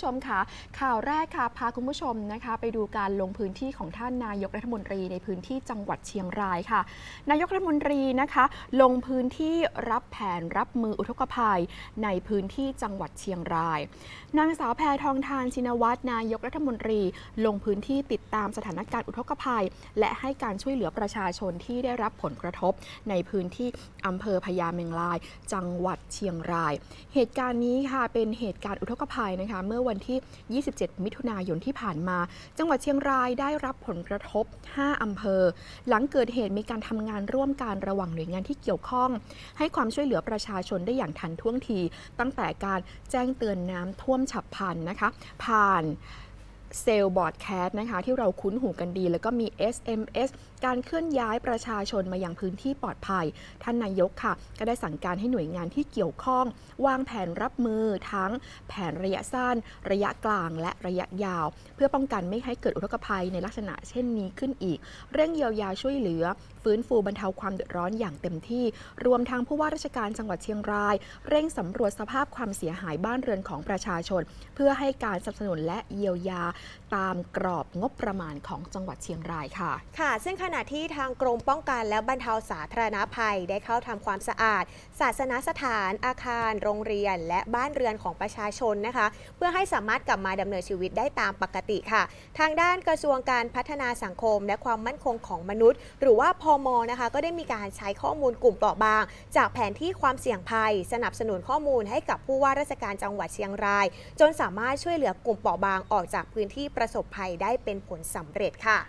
ผู้ชมค่ะ ข่าวแรกค่ะ พาคุณผู้ชมนะคะ ไปดูการลงพื้นที่ของท่านนายกรัฐมนตรีในพื้นที่จังหวัดเชียงรายค่ะ นายกรัฐมนตรีนะคะ ลงพื้นที่รับแผนรับมืออุทกภัย ในพื้นที่จังหวัดเชียงราย นางสาวแพทองทานชินวัตรนายกรัฐมนตรี ลงพื้นที่ติดตามสถานการณ์อุทกภัย และให้การช่วยเหลือประชาชนที่ได้รับผลกระทบ ในพื้นที่อำเภอพญาเมงราย จังหวัดเชียงราย เหตุการณ์นี้ค่ะเป็นเหตุการณ์อุทกภัยนะคะเมื่อวันวันที่ 27 มิถุนายนที่ผ่านมา จังหวัดเชียงรายได้รับผลกระทบ 5 อำเภอ หลังเกิดเหตุมีการทำงานร่วมกันระหว่างหน่วยงานที่เกี่ยวข้อง ให้ความช่วยเหลือประชาชนได้อย่างทันท่วงที ตั้งแต่การแจ้งเตือนน้ำท่วมฉับพลันนะคะ ผ่าน เซลล์บอร์ดแคสต์นะคะที่เราคุ้นหูกันดี แล้วก็มี SMS การเคลื่อนย้ายประชาชนมายังพื้นที่ปลอดภัย ท่านนายกค่ะ ก็ได้สั่งการให้หน่วยงานที่เกี่ยวข้อง วางแผนรับมือทั้งแผนระยะสั้น ระยะกลางและระยะยาว เพื่อป้องกันไม่ให้เกิดอุทกภัยในลักษณะเช่นนี้ขึ้นอีก เร่งเยียวยาช่วยเหลือ ฟื้นฟูบรรเทาความเดือดร้อนอย่างเต็มที่ รวมทั้งผู้ว่าราชการจังหวัดเชียงราย เร่งสำรวจสภาพความเสียหายบ้านเรือนของประชาชน เพื่อให้การสนับสนุนและเยียวยาตามกรอบงบประมาณของจังหวัดเชียงรายค่ะ ค่ะ ซึ่งขณะที่ทางกรมป้องกันและบรรเทาสาธารณภัยได้เข้าทำความสะอาด ศาสนสถาน อาคาร โรงเรียน และบ้านเรือนของประชาชนนะคะ เพื่อให้สามารถกลับมาดำเนินชีวิตได้ตามปกติค่ะ ทางด้านกระทรวงการพัฒนาสังคม และความมั่นคงของมนุษย์ หรือว่าพอมนะคะ ก็ได้มีการใช้ข้อมูลกลุ่มเปราะบาง จากแผนที่ความเสี่ยงภัย สนับสนุนข้อมูลให้กับผู้ว่าราชการจังหวัดเชียงราย จนสามารถช่วยเหลือกลุ่มเปราะบางออกจากพื้นที่ประสบภัยได้เป็นผลสำเร็จค่ะ